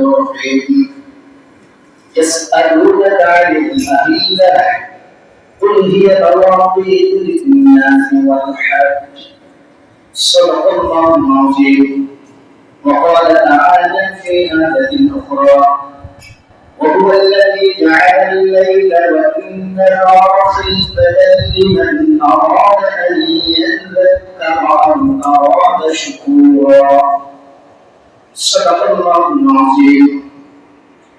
الرحيم يسألونك عن الأهلة قل هي مواقيت للناس والحج. صدق الله العظيم. وقال تعالى في آية أخرى وهو الذي جعل الليل والنهار خلفة لمن أراد أن يذكر أو أراد شكورا. صدق الله العظيم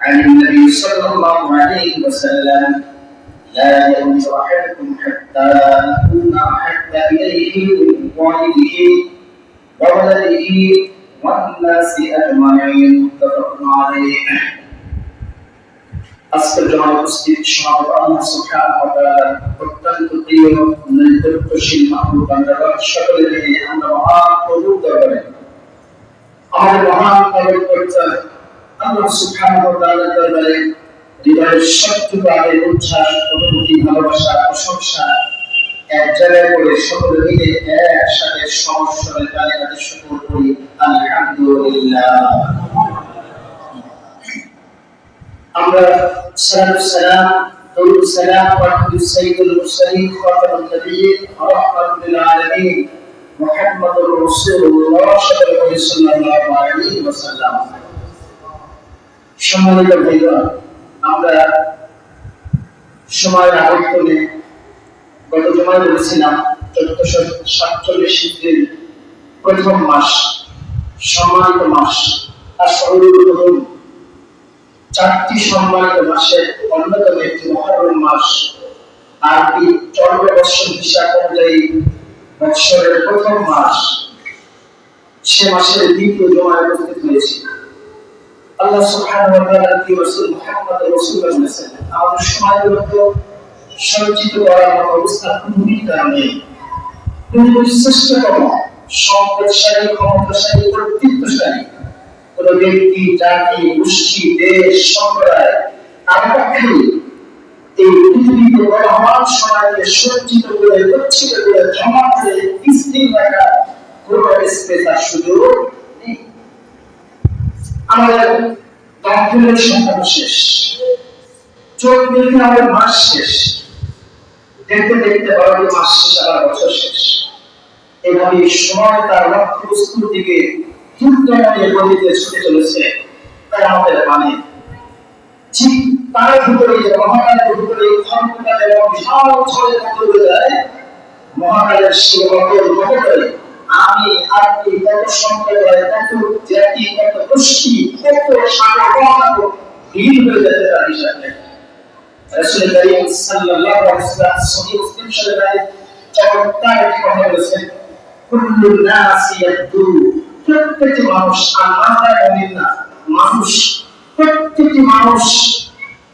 عن النبي صلى الله عليه وسلم لا يموت أحدكم حتى أكون أحب إليه من والده وولده والناس أجمعين متفق عليه আজকের জমায় উপস্থিত সমাগত আল্লাহ সুবহানাহু ওয়া তাআলা অত্যন্ত প্রিয় নৈকট্যশীল মাহবুব বান্দাগণ সকলে মিলে আমরা মহান প্রভুর দরবারে আমাদের মহান পবিত্রতা আল্লাহ সুবহানাহু ওয়া তাআলার দরবারে হৃদয়ের সত্যবাদের উচ্ছ্বাস অনুভূতি ভালোবাসা প্রশংসা এক জায়গায় করে সকলে মিলে একসাথে সমস্যার তালিকাতে শুকর করি। আলহামদুলিল্লাহ। আমরা সালাম সালাম, দরুদ সালাম, ওয়া সাইয়্যিদুল মুরসালিন খাতামুন নবিয়্যিন রাহমাতুল আলামিন মুহাম্মদুর রাসূলুল্লাহ সাল্লাল্লাহু আলাইহি ওয়াসাল্লাম সম্মানিত ভাইরা আমরা সময়ের আবর্তনে গত জমায় বলেছিলাম চোদ্দশো সাতচল্লিশ হিজড়ির প্রথম মাস সম্মানিত মাস আর সর্বপ্রথম চারটি সম্মানিত মাসের অন্যতম একটি মহারম মাস আরবি চন্দ্র বৎসর হিসাব অনুযায়ী বৎসরের প্রথম মাস। সে মাসের দ্বিতীয় জমায় উপস্থিত হয়েছে। আল্লাহ সুবহানাহু ওয়া তাআলা কি রাসূল মুহাম্মদ রাসূলুল্লাহ সাল্লাল্লাহু সজ্জিত করার মতো অবস্থা খুবই কারণে সম্পদশালী, ক্ষমতাশালী, কর্তৃত্বশালী ব্যক্তি, জাতি, গোষ্ঠী, দেশ, সম্প্রদায় পক্ষে আর আমাদের মানে। ঠিক তার ভিতরে মহাকালের ভিতরে ক্ষমতা এবং বিশাল যায়। মহাকালের জগতে আমি আপনি কত সম্প্রদায় কত জাতি, কত গোষ্ঠী, কত ভিড় হয়ে যেতে তার হিসাবে প্রত্যেকটি মানুষ মানুষ, প্রত্যেকটি মানুষ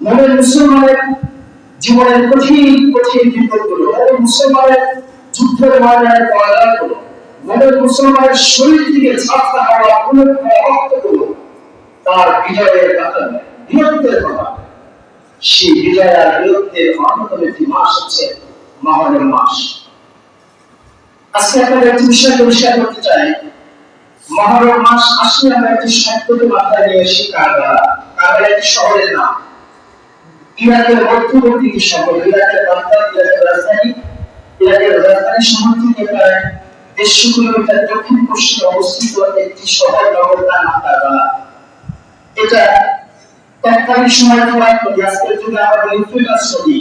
মনে মুসলমানের জীবনের কঠিন কঠিন মনে মুসলমানের যুদ্ধের মনে মুসলমানের শরীর থেকে রক্তগুলো, তার বিজয়ের কথা বীরত্বের কথা সেই বিজয় আর বীরত্বের অন্যতম একটি মাস হচ্ছে মাস। আজকে আপনাদের একটি বিষয় পরিষ্কার করতে চাই। মাস আসলে আমরা একটি শব্দকে মাথায় নিয়ে এসি কারবার কারবার একটি শহরের নাম। ইরাকের মধ্যবর্তী ইরাকের বাগদাদ ইরাকের রাজধানী ইরাকের রাজধানী শহর থেকে প্রায় দেড়শো কিলোমিটার দক্ষিণ পশ্চিমে অবস্থিত একটি শহর নগর তার এটা তৎকালীন সময় নদী, আজকের যুগে ইউফ্রেটাস নদী।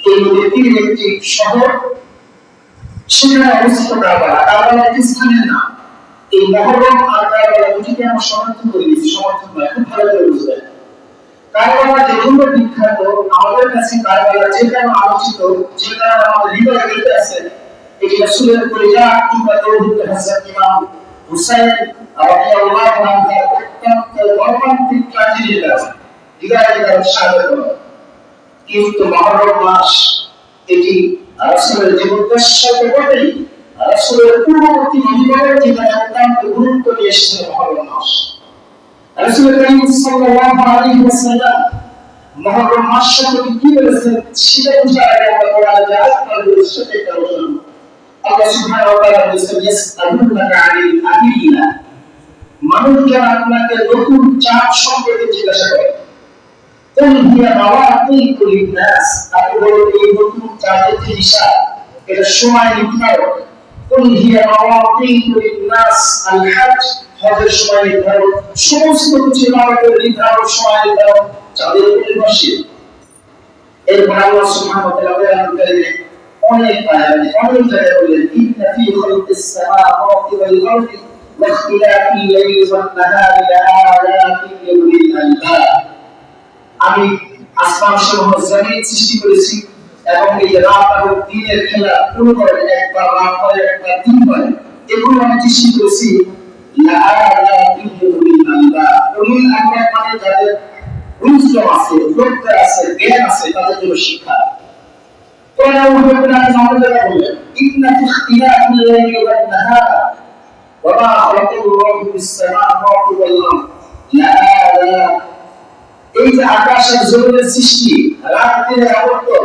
এই নদীর একটি শহর, সেখানে অবস্থিত কারবালা একটি স্থানের নাম। এই মহরম আর কারবালা দুটিকে আমরা সমর্থন করে দিয়েছি সমর্থন খুব ভালো করে বুঝবেন কারবালা যে জন্য বিখ্যাত, আমাদের কাছে কারবালা যে আলোচিত, যে আমাদের হৃদয়ে আছে, এটি হযরত ইমাম হুসাইন অত্যন্ত মর্মান্তিক হৃদয়ে সাহায্য করে কিন্তু মহরম মাস এটি তো বটেই পূর্ববর্তী জীবনের জীবনে অত্যন্ত গুরুত্ব দিয়ে এসেছিল মহরম মাস। রাসূল করিম সাল্লাল্লাহু আলাইহি ওয়াসাল্লাম মহরম মাস সম্পর্কে কি বলেছেন? সেটা বুঝার আগে আমরা কোরআন যে আপনাদের সাথে এটা বললাম আল্লাহ সুবহানাহু ওয়া তাআলা বলেছেন, ইয়াসআলুনাকা আনিল আহিল্লা মানুষ যারা আপনাকে নতুন চাপ সম্পর্কে জিজ্ঞাসা করে নতুন চাপের যে এটা সময় নির্ধারণ قل هي مواقيت للناس الحج হজের সময় নির্ধারণ সমস্ত কিছু ইবাদতের নির্ধারণ সময় নির্ধারণ চাঁদের উপর নির্ভরশীল এরপর আল্লাহ সুবহানাহু ওয়া তাআলা বলেন কারিমে অনেক আয়াতে অনেক জায়গায় বলেন ইন্না ফি খালকিস সামাওয়াতি ওয়াল আরদি واختلاف الليل والنهار لآيات لأولي الألباب আমি আসমান সমূহ জমিন সৃষ্টি করেছি এবং এই যে রাত এবং দিনের খেলা পুরো করে একবার রাত হয় একবার দিন হয় এগুলো আমি সৃষ্টি করেছি লাআয়াতিন লিউলিল আলবাব উলিল আলবাব মানে যাদের উইজডম আছে যোগ্যতা আছে জ্ঞান আছে তাদের জন্য শিক্ষা কোরআন উপরে আপনি আমাদের জায়গা বললেন ইন্না ফি ইখতিলাফিল লাইলি ওয়ান নাহার ওয়া মা খালাকাল্লাহু ফিস সামাওয়াতি ওয়াল আরদ লাআয়াতিন এই যে আকাশের জমিনের সৃষ্টি রাত দিনের আবর্তন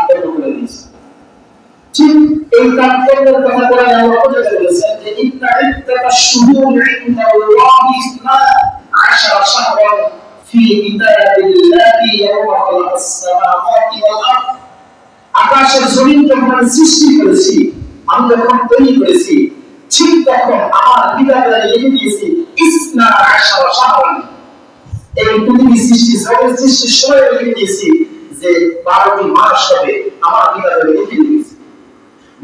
ঠিক আকাশের জমিন যখন সৃষ্টি করেছি, আমি যখন তৈরি করেছি, ঠিক তখন আমার কিতাবে দিয়েছি এই পৃথিবী সৃষ্টি সৃষ্টির সময় লিখে দিয়েছি যে বারোটি মাস হবে, আমার কিতাবে দিয়েছি।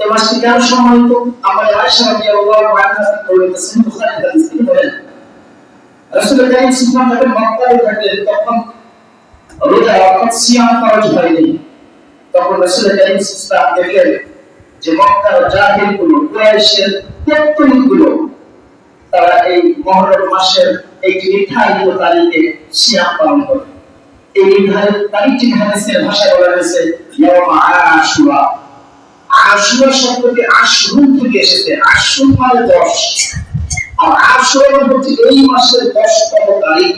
এই মাসটি কেন সম্মানিত আমরা রাসূল মক্কায় তখন রোজা সিয়াম ফরজ তখন রাসূল যে মক্কার জাহিলগুলো কুরাইশেরগুলো তারা এই মহরম মাসের একটি নির্ধারিত তারিখে সিয়াম পালন করে। এই নির্ধারিত তারিখটি হাদিসের ভাষায় বলা হয়েছে আশুরা। আশুরা শব্দটি আশরুন থেকে এসেছে। আশরুন মানে দশ। আর আশুরা মানে হচ্ছে এই মাসের দশতম তারিখ।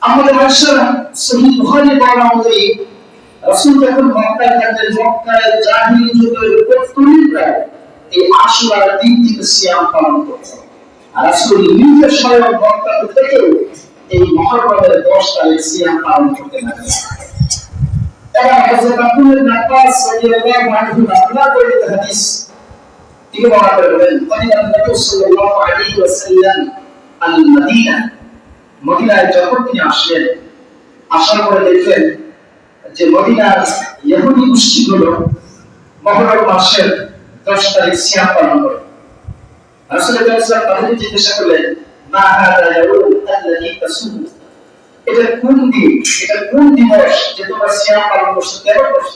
আমাদের আয়সা সহি বুখারী বলা অনুযায়ী রাসূল যখন মক্কায় থাকতেন, মক্কায় জাহিলি যুগের প্রত্যেকটা এই আশুরার দিন থেকে সিয়াম পালন করতেন। আর রাসূল নিজে স্বয়ং মক্কা থেকেও এই মহরমের দশ তারিখ সিয়াম পালন করতে লাগলেন এবার হযরত আব্দুল্লাহ আব্বাস রাদিয়াল্লাহু আনহু বর্ণনা করে হাদিস তিনি বর্ণনা করে বলেন কাদিম নবী সাল্লাল্লাহু আলাইহি ওয়াসাল্লাম আল জিজ্ঞাসা করলেন এটা কোন দিন? এটা কোন দিবস যে তোমরা সিয়াম পালন করছ? কেন করছ?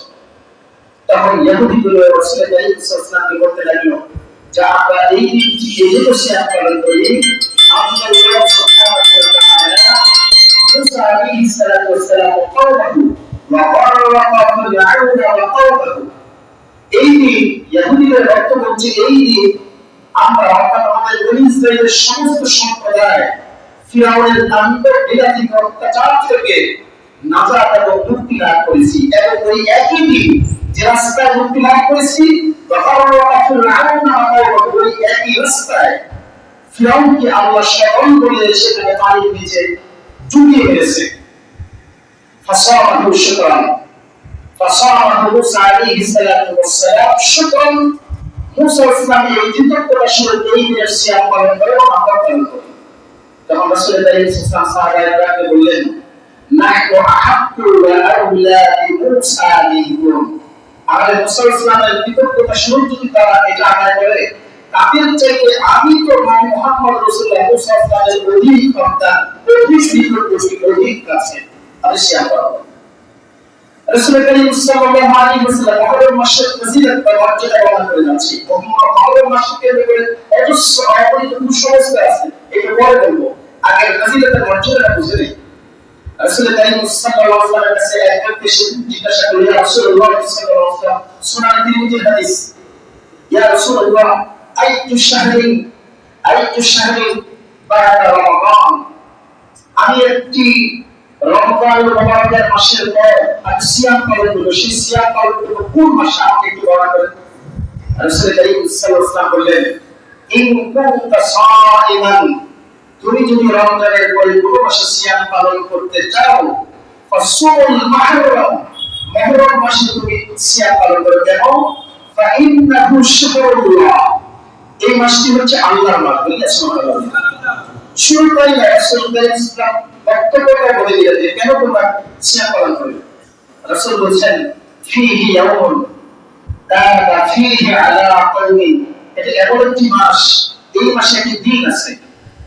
তখন ইহুদিগুলো রাসূল করিম সাল্লাল্লাহু আলাইহি বলতে লাগল। যা আমরা এই দিনটি এজন্য সিয়াম পালন করি। আমরা এই এই অর্থাৎ আমাদের সম্প্রদায় ফিরাউনের কাণ্ড বিলাসী অত্যাচার থেকে নাজাত এবং মুক্তি লাভ করেছি। এবং ওই একই দিন যে রাস্তায় মুক্তি লাভ করেছি ওই একই রাস্তায় ফিরাউনকে আল্লাহ স্মরণ সেখানে পানির নিচে ডুবিয়ে এই দিনের পালন করে করি তখন রাসূল করিম সাল্লাল্লাহু আলাইহি ওয়াসাল্লাম বললেন নাহনু আহাক্কু ওয়া আউলা বিমূসা মিনকুম আমাদের মুসা ইসলামের কৃতজ্ঞতা স্বরূপ যদি তারা এটা আদায় করে, তাদের চাইতে আমি তো মোহাম্মদ মুসা অধিক সন্তান অধিক অধিক কাছে। আমি করব বা এটা পরে বলব। আগে ফজিলতের মর্যাদাটা বুঝে নেই। রাসূল করিম সাল্লাল্লাহু আলাইহি ওয়াসাল্লাম কাছে এক ব্যক্তি জিজ্ঞাসা করলেন রাসূলুল্লাহ সাল্লাল্লাহু আলাইহি ওয়াসাল্লাম, সুনান তিরমিজির হাদিস? ইয়া রাসূলুল্লাহ, আইতু শাহরিন আইতু শাহরিন বা'দা রমাদান। আমি একটি রমজান মুবারকের মাসের পর আমি সিয়াম পালন করব। সেই সিয়াম পালন করব কোন মাসে? আপনি একটু বর্ণনা করেন। রাসূল করিম সাল্লাল্লাহু আলাইহি ওয়াসাল্লাম বললেন, ইন কুনতা সাইমান তুমি যদি রমজানের পরে কোনো মাসে সিয়াম পালন করতে চাও ফাসুল মাহরম মুহররম মাসে তুমি সিয়াম পালন করো কেন ফাইন্নাহু শাহরুল্লাহ এই মাসটি হচ্ছে আল্লাহর মাস বুঝলেন সুবহানাল্লাহ। শুরুটাই রাসূল ইসলাম বক্তব্যটা বলে দিলেন যে কেন তোমরা সিয়াম পালন করবে রাসূল বলছেন, ফিহি ইয়াউমুন কানা ফিহি আলা কওমি। এটা এমন একটি মাস, এই মাসে একটি দিন আছে।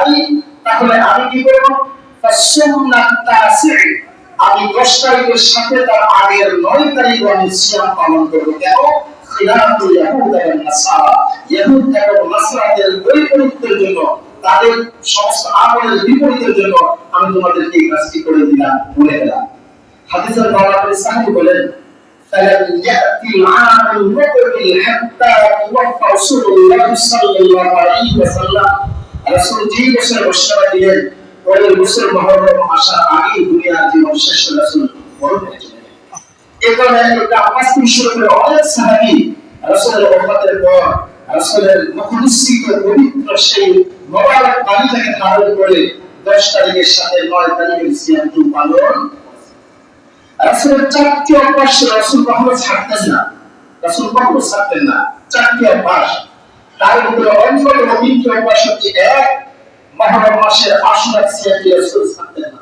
আমি তাহলে আমি কি আমি দশ তারিখের সাথে তার আগের নয় তারিখ আমি পালন করব। কেন? এবং নাসারা। এবং নাসরাদের বৈপরীত্যের জন্য তাদের সমস্ত আমলের বিপরীতের জন্য আমি তোমাদেরকে এই কাজটি করে দিলাম বলে দিলাম হাদিসের বাবা সাহেব বলেন فلم يأتي العام المقبل حتى توفى رسول الله صلى الله عليه وسلم رسول جي বছর ঘোষণা দিলেন পরের বছর মহরম আসার আগে দুনিয়ার জীবন শেষ রাসূল মরণ হয়েছিলেন এখানে এটা আব্বাস বিন শুরুফের অনেক সাহাবী রাসূলের ওফাতের পর রাসূলের মুখনিসিত পবিত্র সেই মোবারক পানিটাকে ধারণ করে দশ তারিখের সাথে নয় তারিখের সিয়ামটি পালন। রাসূলের চারটি অভ্যাস রাসূল কখনো ছাড়তেন না। রাসূল কখনো ছাড়তেন না। চারটি অভ্যাস। তার ভিতরে অন্যতম তিনটি অভ্যাস হচ্ছে এক, মহরম মাসের আশুরা সিয়ামটি রাসূল ছাড়তেন না।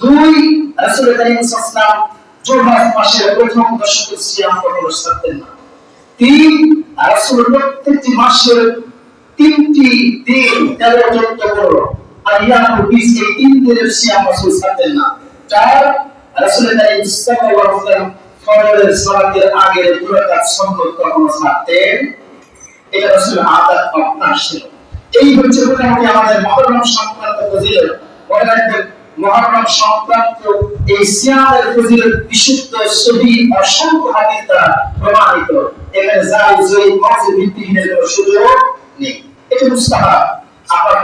দুই রাসূল করিম সাল্লাল্লাহু জুলহাজ মাসের প্রথম দশকে সিয়াম কখনো ছাড়তেন না। তিন রাসূল প্রত্যেকটি মাসের তিনটি দিন তেরো চোদ্দ পনেরো আর ইয়াকুল বিশ এই তিন দিনের সিয়াম রাসূল ছাড়তেন না। চার, রাসূলের কারীম সাল্লাল্লাহু আলাইহি ওয়াসাল্লাম ফজরের সালাতের আগে দুই রাকাত সুন্নত কখনো ছাড়তেন। এটা রাসূলের আদত অভ্যাস ছিল। এই হচ্ছে মোটামুটি আমাদের মহরম সংক্রান্ত ফজিলত। মনে মহরম সংক্রান্ত এই সিয়ামের ফজিলত বিশুদ্ধ, সহি, অসংখ্য হাদিস দ্বারা প্রমাণিত। এখানে জাল জয়ী মজে ভিত্তিহীনের কোনো সুযোগ নেই। এটা মুস্তাহাব। আপনার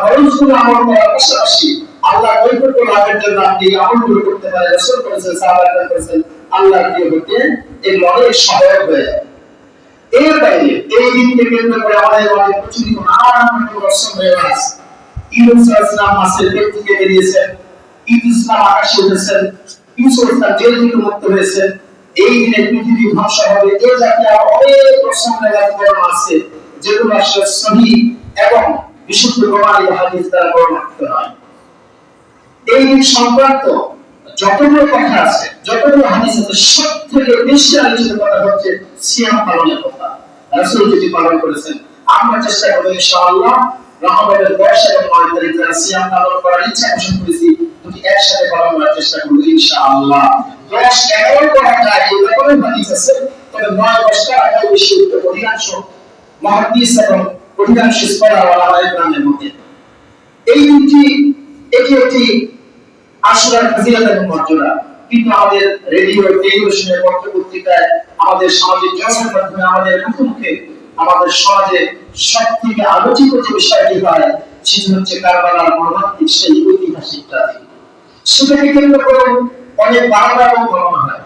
আমল করার পাশাপাশি আল্লাহ লাভের জন্য আপনি এই করতে পারেন, রসুল করেছেন করেছেন, আল্লাহ প্রিয় হতে এগুলো অনেক সহায়ক হয়ে যায়। এর বাইরে এই কেন্দ্র করে আমাদের প্রচলিত নানান রকম রসম ইউনুস ইসলাম মাসের পেট থেকে বেরিয়েছেন। ইসলাম আকাশে উঠেছেন। ইউসুফ ইসলাম জেল থেকে মুক্ত হয়েছেন এই দিনে পৃথিবী হবে এই জাতীয় অনেক রেওয়াজ আছে, যেগুলো আসলে সহি এবং বিশুদ্ধ হাদিস দ্বারা নয়। এই দিন সংক্রান্ত যতগুলো কথা আছে, যতগুলো হাদিস আছে সব থেকে বেশি আলোচিত কথা হচ্ছে সিয়াম পালনের কথা। যেটি পালন করেছেন, আমরা চেষ্টা করব ইনশাআল্লাহ রহমতের এবং যারা সিয়াম পালন করার ইচ্ছা পোষণ করেছি একসাথে পালন করার চেষ্টা করব ইনশাআল্লাহ। দশ এগারো এই ব্যাপারে হাদিস আছে? তবে নয় দশটা আগে বেশি অধিকাংশ মহাদিস এবং অধিকাংশ স্কলার ওলামায়ে কেরামের মধ্যে। এই দিনটি এটি একটি আশুরার ফজিলত এবং মর্যাদা। কিন্তু আমাদের রেডিও টেলিভিশনে পত্র পত্রিকায় আমাদের সামাজিক যোগাযোগ মাধ্যমে আমাদের মুখে মুখে আমাদের সমাজে সব থেকে আলোচিত যে বিষয়টি হয়, সেটি হচ্ছে কারবালার মর্মান্তিক সেই ঐতিহাসিক সেটাকে কেন্দ্র করে অনেক বারবার এবং গণনা হয়।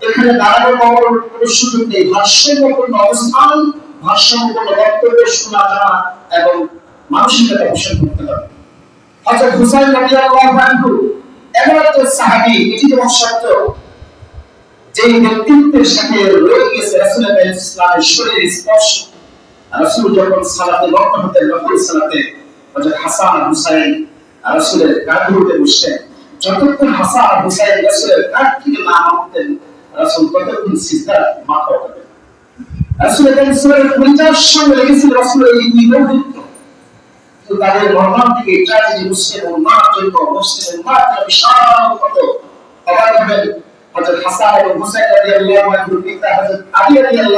এখানে দাঁড়ানোর কখনো কোনো সুযোগ নেই। ভারসাম্যপূর্ণ অবস্থান, ভারসাম্যপূর্ণ বক্তব্য শোনা জানা এবং মানসিকতা পোষণ করতে হবে হযরত হুসাইন রাদিয়াল্লাহু আনহু এমন একজন সাহাবী এটি যেমন সত্য যে ব্যক্তিত্বের সাথে রয়ে গেছে রাসূলের ইসলামের শরীর স্পর্শ। রাসূল যখন সালাতে মগ্ন হতেন নফল সালাতে হযরত হাসান হুসাইন রাসূলের কাঁধে উঠে যতক্ষণ হাসান হুসাইন রাসূলের থেকে না নামতেন রাসূল ততক্ষণ সিজদা মাথা উঠাতেন ইসলামের পরিচয়ের সঙ্গে লেগেছিল এই তো তাদের মর্মান্তিক এই ট্র্যাজেডি মুসলিম উম্মার জন্য, মুসলিম বিশাল কত হাসান এবং হুসাইন পিতা আলী একজনের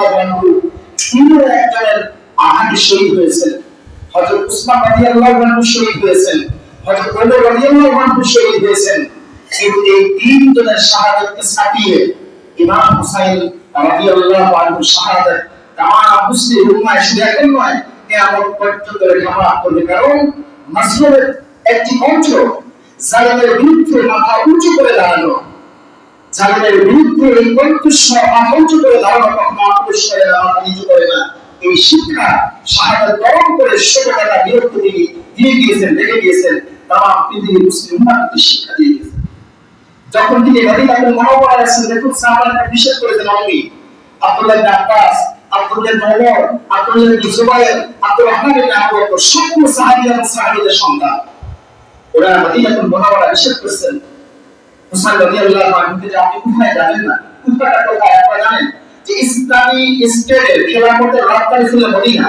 শহীদ হয়েছেন। উসমান শহীদ হয়েছেন। হযরত ওমর শহীদ হয়েছেন কিন্তু এই তিনজনের শাহাদাতকে ছাপিয়ে ইমাম হুসাইন শুধু নয় পর্যন্ত করবে। কারণ একটি বিরুদ্ধে মাথা উঁচু করে দাঁড়ানো। জালেমের বিরুদ্ধে এই মাথা উঁচু করে দাঁড়ানো কখনো অপুরুষ করে না, মাথা নিচু করে না। এই শিক্ষা বরণ করে ছোটবেলা বিরক্ত তিনি দিয়ে গিয়েছেন রেখে গিয়েছেন তাম পৃথিবীর মুসলিম উম্মাকে শিক্ষা দিয়ে গিয়েছেন যখন তিনি মদিনাতুল মুনাওয়ারা আছেন দেখুন সাহাবারা বিশেষ করে দেন আমি আব্দুল্লাহ আব্বাস, আব্দুল্লাহ ইবনে ওমর, আব্দুল্লাহ ইবনে জুবাইর, আব্দুর রহমান ইবনে সকল সাহাবী এবং সাহাবীদের সন্তান। ওরা মদিনাতুল মুনাওয়ারা বিশেষ করেছেন। হুসাইন রাদিয়াল্লাহু আনহু যে আপনি কোথায় জানেন না? কোথাটা কোথায় আপনারা জানেন? যে ইসলামী স্টেটের খেলাফতের রাজধানী ছিল মদিনা।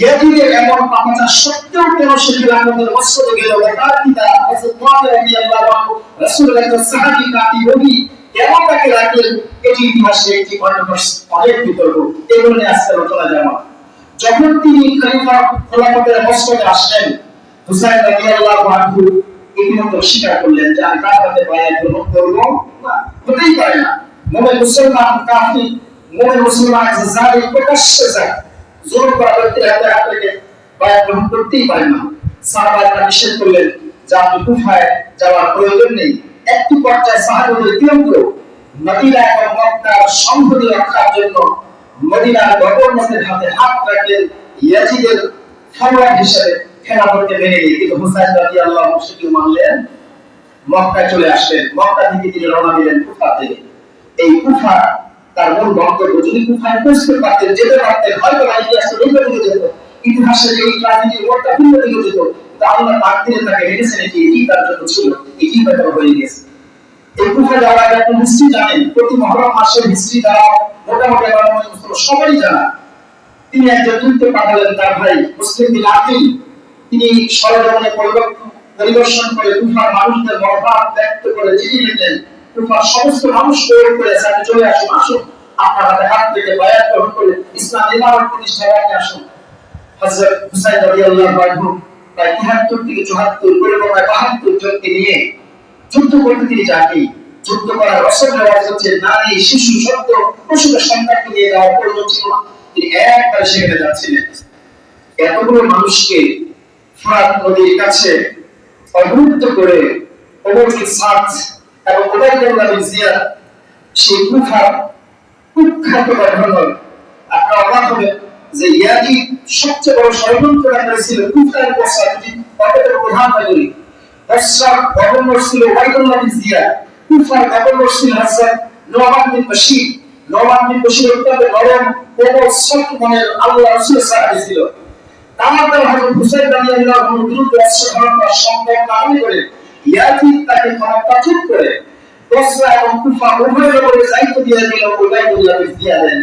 ইয়াজিদের এমন পাপাচার সত্ত্বেও কেন সে খিলাফতের মসজিদে গেল তার পিতা হযরত মুআবিয়া রাদিয়াল্লাহু আনহু, রাসূলের একজন সাহাবী কাতি ওহি কেন তাকে রাখলেন? এটি ইতিহাসে একটি অনেক বিতর্ক। এগুলো নিয়ে আজকে আলোচনা যাব। যখন তিনি খলিফা খোলাফতের মসজিদে আসলেন, হুসাইন রাদিয়াল্লাহু আনহু ইতিমধ্যে স্বীকার করলেন যে আমি কাফাতে বায়াত গ্রহণ করব না, হতেই পারে না। মনে মুসলমান কাফি মনে মুসলমান যে জালিম, প্রকাশ্যে যায় জোর করা ব্যক্তির হাতে হাত গ্রহণ করতেই পারে না। সাহাবারা নিষেধ করলেন, যে আপনি কুফায় যাওয়ার প্রয়োজন নেই, একটি পর্যায়ে সাহাবাদের কেন্দ্র মদিনা এবং মক্কার সংহতি রক্ষার জন্য মদিনার গভর্নরের হাতে হাত রাখলেন ইয়াজিদের ফরওয়ার্ড হিসেবে খেলাফতকে মেনে নিয়ে। কিন্তু হুসাইন রাদিয়াল্লাহু আনহু সেটি মানলেন। মক্কায় চলে আসলেন। মক্কা থেকে তিনি রওনা দিলেন কুফাতে এই কুফা তার মূল গন্তব্য যদি পৌঁছতে পারতেন, যেতে পারতেন, হয়তো দিকে যেত। ইতিহাসের এই মোড়টা ভিন্ন দিকে যেত। তা আল্লাহ তাকদিরে তাকে রেখেছেন এটি এটি তার জন্য ছিল, এটি হয়তো হয়ে গেছে। এই হিস্ট্রি জানেন, প্রতি মহরম মাসের হিস্ট্রি মোটামুটি আমার মনে সবাই জানা। তিনি একজন যুদ্ধ পাঠালেন তার ভাই মুসলিম বিন আকিল। তিনি সরজমিনে পরিবর্তন পরিদর্শন করে কুফার মানুষদের মনোভাব ব্যক্ত করে চিঠি লিখলেন। কুফার সমস্ত মানুষ প্রয়োগ করে আপনি চলে আসুন আসুন। আপনার হাতে থেকে বায়াত গ্রহণ করে ইসলাম ইমামত প্রতিষ্ঠা করতে আসুন। হযরত হুসাইন রাদিয়াল্লাহু আনহু প্রায় 73 থেকে 74 করে প্রায় 72 জনকে নিয়ে যুদ্ধ করতে তিনি যাননি যুদ্ধ করার অসল রেওয়াজ হচ্ছে নারী, শিশু, সত্য প্রসূত সন্তানকে নিয়ে যাওয়ার প্রয়োজন ছিল না। তিনি একবারে সেখানে যাচ্ছিলেন। এতগুলো মানুষকে ফোরাত নদীর কাছে অবরুদ্ধ করে ওমরকে সাত এবং ওবাইদুল্লাহ বিন জিয়াদ সেই কুফার কুখ্যাত গভর্নর, আপনারা অবাক হবেন যে ইয়াদি সবচেয়ে বড় ষড়যন্ত্রকারী ছিল কুফার বসরা যদি প্রধান নগরী বসরার গভর্নর ছিল ওবাইদুল্লাহ বিন জিয়াদ কুফার গভর্নর ছিল হযরত নোমান বিন বশির। নোমান বিন বশির অত্যন্ত নরম কোমল সফট মনের আল্লাহ রাসূল সাহাবী ছিল। তার দ্বারা হযরত হুসাইন রাদিয়াল্লাহু আনহুর বিরুদ্ধে অস্ত্র ধারণ সম্ভব না করে ইয়াজিদ তাকে ক্ষমতাচ্যুত করে বসরা এবং কুফা উভয়ের উপরে দায়িত্ব দিয়ে দিল ওবাইদুল্লাহ দিয়ে জিয়াদের